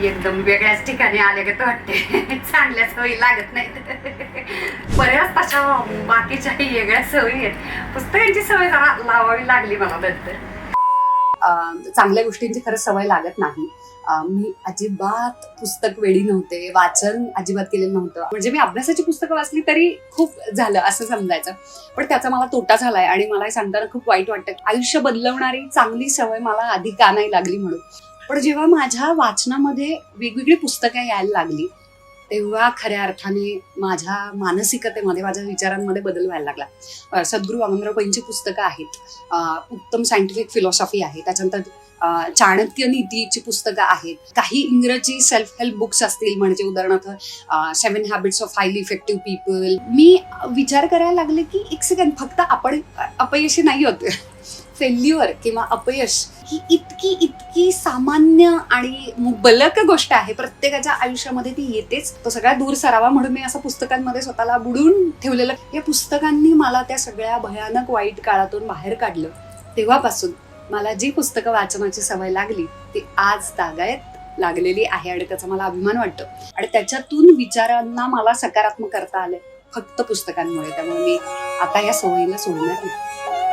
एकदम वेगळ्याच ठिकाणी आले का तर वाटते. चांगल्या सवयी लागत नाहीत. बऱ्याच तशा हो. बाकीच्या वेगळ्या सवयी आहेत. पुस्तकांची सवय जरा लावावी लागली मला नंतर चांगल्या गोष्टींची खरंच सवय लागत नाही. मी अजिबात पुस्तक वेळी नव्हते. वाचन अजिबात केलेलं नव्हतं. म्हणजे मी अभ्यासाची पुस्तकं वाचली तरी खूप झालं असं समजायचं. पण त्याचा मला तोटा झालाय आणि मला हे सांगताना खूप वाईट वाटतं. आयुष्य बदलवणारी चांगली सवय मला आधी का नाही लागली म्हणून. पण जेव्हा माझ्या वाचनामध्ये वेगवेगळी पुस्तकं यायला लागली तेव्हा खऱ्या अर्थाने माझ्या मानसिकतेमध्ये माझ्या विचारांमध्ये बदल व्हायला लागला. सद्गुरू वामनराव पैंची पुस्तकं आहेत. उत्तम सायंटिफिक फिलॉसॉफी आहे. त्याच्यानंतर चाणक्य नीतीची पुस्तकं आहेत. काही इंग्रजी सेल्फ हेल्प बुक्स असतील म्हणजे उदाहरणार्थ seven habits of highly effective people मी विचार करायला लागले की एक सेकंड फक्त आपण अपयशी नाही होते फेल्युअर किंवा अपयश ही इतकी इतकी सामान्य आणि मुबलक गोष्ट आहे. प्रत्येकाच्या आयुष्यामध्ये ती येतेच. तो सगळ्या दूर सरावा म्हणून मी असं पुस्तकांमध्ये स्वतःला बुडून ठेवलेलं. या पुस्तकांनी मला त्या सगळ्या भयानक वाईट काळातून बाहेर काढलं. तेव्हापासून मला जी पुस्तकं वाचनाची सवय लागली ती आज तागायत लागलेली आहे आणि त्याचा मला अभिमान वाटतो. आणि त्याच्यातून विचारांना मला सकारात्मक करता आले फक्त पुस्तकांमुळे. त्यामुळे मी आता या सवयीला सोडणार नाही.